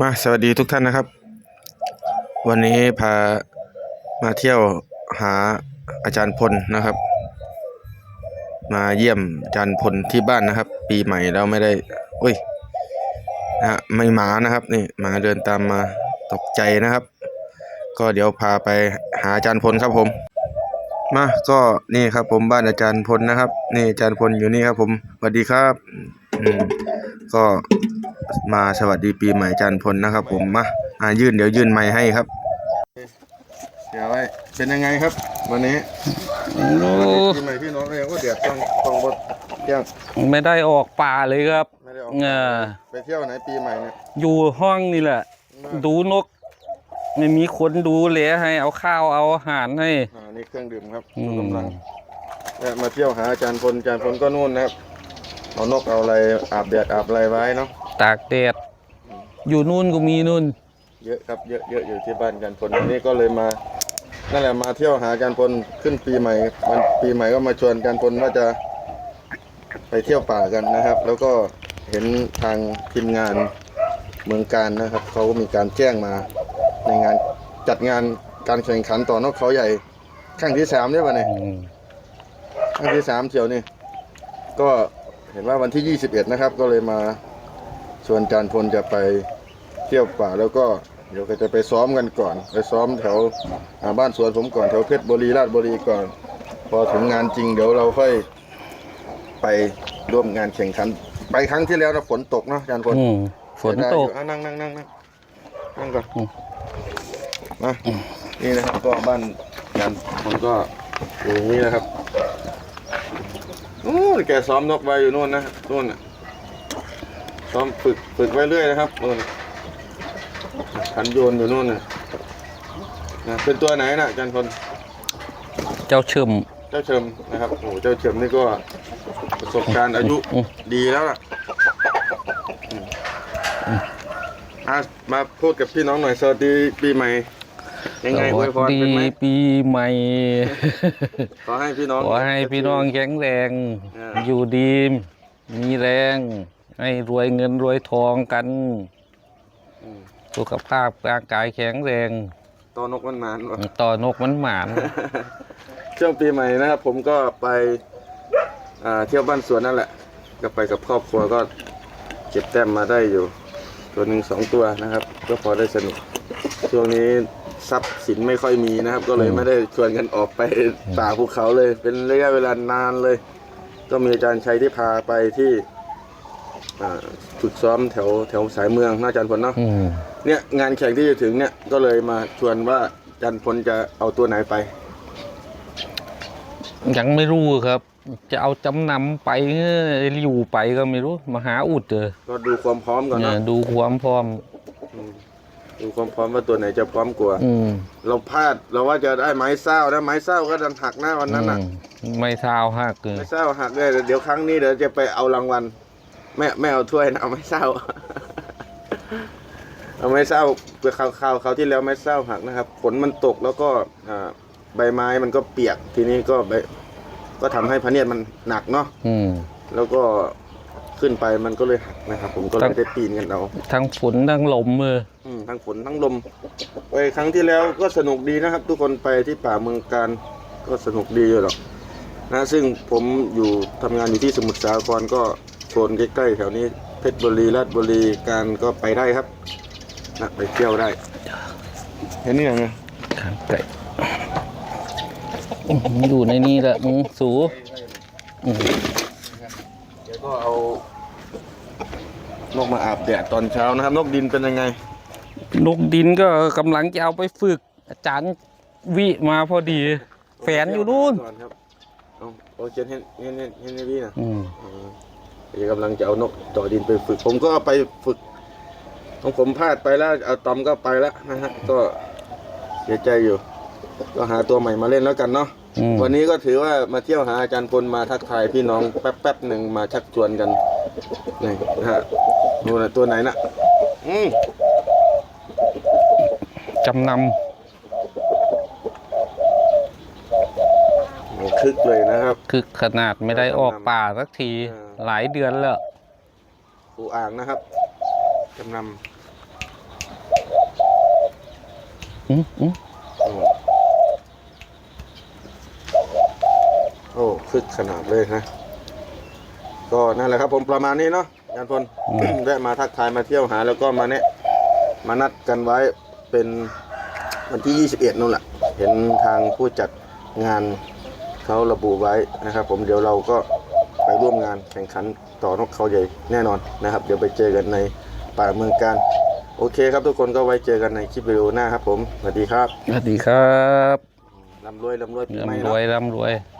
มาสวัสดีทุกท่านนะครับ วันนี้พามาเที่ยวหาอาจารย์พลนะครับ มาเยี่ยมอาจารย์พลที่บ้านนะครับ ปีใหม่เราไม่ได้อุ้ยนะฮะไม่หมานะครับนี่หมาเดินตามมาตกใจนะครับ ก็เดี๋ยวพาไปหาอาจารย์พลครับผม มาก็นี่ครับผมบ้านอาจารย์พลนะครับ นี่อาจารย์พลอยู่นี่ครับผมสวัสดีครับ ก็มาสวัสดีปีใหม่อาจารย์พลนะครับ ผมมาอ่ายื่นเดี๋ยวยื่นไม้ให้ครับ เดี๋ยวไว้เป็นยังไงครับ วันนี้โอ้ปีใหม่พี่น้องเรียกว่าเดือดต้องต้องบดเที่ยงไม่ได้ออกป่าเลยครับไม่ได้ออกเออไปเที่ยวไหนปีใหม่เนี่ยอยู่ห้องนี่แหละ ดูนก ไม่มีคนดูแลให้เอาข้าวเอาอาหารให้อ่านี่เครื่องดื่มครับอืมกำลังเนี่ยมาเที่ยวหาอาจารย์พลอาจารย์พลก็นู่นนะครับ เอานกเอาอะไรอาบแดดอาบอะไรไว้เนาะตากแดดอยู่นู่นก็มีนู่น เยอะครับเยอะเยอะอยู่ที่บ้านอาจารย์พลวันนี้ก็เลยมานั่นแหละมาเที่ยวหาอาจารย์พลขึ้นปีใหม่วันปีใหม่ก็มาชวนอาจารย์พลว่าจะไปเที่ยวป่ากันนะครับ แล้วก็เห็นทางทีมงานเมืองการนะครับเขาก็มีการแจ้งมาในงานจัดงานการแข่งขันต่อนกเขาใหญ่ครั้งที่สามเนี่ยวันนี้อืมครั้งที่สามเที่ยวนี่ก็ เห็นว่าวันที่ 21 นะครับ ก็เลยมาชวนอาจารย์พลจะไปเที่ยวป่าแล้วก็เดี๋ยวก็จะไปซ้อมกันก่อน ไปซ้อมแถวอ่าบ้านสวนผมก่อนแถวเพชรบุรีราชบุรีก่อน พอถึงงานจริงเดี๋ยวเราค่อยไปร่วมงานแข่งขัน ไปครั้งที่แล้วนะฝนตกเนาะอาจารย์พลอืมฝนตกเสียดายอยู่อะนั่งนั่งนั่งนั่งนั่งก่อนอืมมานี่นะครับก็บ้านอาจารย์พลก็อยู่อย่างนี้นะครับ นู่นแกซ้อมนกไว้อยู่นู่นนะนู่นน่ะซ้อมฝึกฝึกไว้เรื่อยนะครับนู่นขันโยนอยู่นู่นน่ะนะเป็นตัวไหนนะอาจารย์พลเจ้าเชิมเจ้าเฉิมนะครับโอ้โหเจ้าเฉิมนี่ก็ประสบการณ์อายุอืมดีแล้วล่ะอืมอะมาพูดกับพี่น้องหน่อยสวัสดีปีใหม่ ยังไงอวยพรดีเป็นไหม ปีใหม่ ขอให้พี่น้อง ขอให้พี่น้องแข็งแรงเอออยู่ดี มีแรง ให้รวยเงินรวยทองกัน อืมสุขภาพร่างกายแข็งแรง ตอนนกมันนานวะต่อนกมันหมาน ช่วงปีใหม่นะครับผมก็ไปอ่าเที่ยวบ้านสวนนั่นแหละ ก็ไปกับครอบครัวก็เก็บแต้มมาได้อยู่ ตัวหนึ่งสองตัวนะครับ ก็พอได้สนุกช่วงนี้ ทรัพย์สินไม่ค่อยมีนะครับ ก็เลยอืมไม่ได้ชวนกันออกไปป่าภูเขาเลย เป็นระยะเวลานานเลย ก็มีอาจารย์ชัยที่พาไปที่อ่าฝึกซ้อมแถวแถวสายเมืองน่าอาจารย์พลเนาะอืมเนี่ยงานแข่งที่จะถึงเนี่ยก็เลยมาชวนว่าอาจารย์พลจะเอาตัวไหนไป ยังไม่รู้ครับ จะเอาจำนำไปเอ้ยอยู่ไปก็ไม่รู้มาหาอุดเออก็ดูความพร้อมก่อนเนี่ยเนาะดูความพร้อมอืม ดูความพร้อมว่าตัวไหนจะพร้อมกว่าอืมเราพลาดเราว่าจะได้ไม้เศร้านะไม้เศร้าก็ดันหักหน้าวันนั้นน่ะ อืมไม่เท้าหักเออไม้เศร้าหักเลยเดี๋ยวครั้งนี้เดี๋ยวจะไปเอารางวัลไม่ไม่เอาถ้วยนะเอาไม้เศร้า เอาไม้เศร้าเพื่อคราวคราวคราวที่แล้วไม้เศร้าหักนะครับฝนมันตกแล้วก็อ่าใบไม้มันก็เปียกทีนี้ก็ใบก็ทำให้พะเนียดมันหนักเนาะ อืมแล้วก็ ขึ้นไปมันก็เลยหักนะครับ ผมก็เลตั้ยง ได้ปีนกันเอาทั้งฝนทั้งลมเอออืมทั้งฝนทั้งลมไปครั้งที่แล้วก็สนุกดีนะครับ ทุกคนไปที่ป่าเมืองการก็สนุกดีอยู่หรอกนะซึ่งผมอยู่ทำงานอยู่ที่สมุทรสาครก็โซนใกล้ๆแถวนี้เพชรบุรีราชบุรีการก็ไปได้ครับนะไปเที่ยวได้เห็นนี่ยังไงข้างไก่อื้อหืออยู่ในนี้แหละมึงสูอื้อหือเดี๋ยว ก็เอานกมาอาบแดดตอนเช้านะครับ นกดินเป็นยังไง นกดินก็กำลังจะเอาไปฝึก อาจารย์วิมาพอดี แฝนอยู่นู่นก่อนครับเอาเอาเจนเห็นเห็นเห็นเห็นในพี่นะอืมอืมเดี๋ยวกำลังจะเอานกต่อดินไปฝึก ผมก็เอาไปฝึกของผมพลาดไปแล้ว เอาตอมก็ไปแล้วนะฮะ ก็เสียใจอยู่ ก็หาตัวใหม่มาเล่นแล้วกันเนาะ อืมวันนี้ก็ถือว่ามาเที่ยวหาอาจารย์พลมาทักทายพี่น้องแป๊บแป๊บๆหนึ่งมาชักชวนกันนี่นะฮะดูนะตัวไหนนะอืมจำนโอ้คึกเลยนะครับำคือขนาดไม่ได้ออกป่าสักที อ่า หลายเดือนแล้ว ปูอ่างนะครับจำนำอืมอืมอืมโอ้ คึกขนาดเลยนะก็นั่นแหละครับผมประมาณนี้เนาะยานพลแวะมาทักทายมาเที่ยวหา แล้วก็มาเนี่ยมานัดกันไว้เป็นวันที่ 21นู่นแหละเห็นทางผู้จัดงานเขาระบุไว้นะครับ ผมเดี๋ยวเราก็ไปร่วมงานแข่งขันต่อนกเขาใหญ่แน่นอนนะครับ เดี๋ยวไปเจอกันในป่าเมืองการโอเคครับทุกคนก็ไว้เจอกันในคลิปวิดีโอหน้าครับผมสวัสดีครับสวัสดีครับลำรวยลำรวยปีใหม่ร่ำรเนาะวยร่ำรวยอ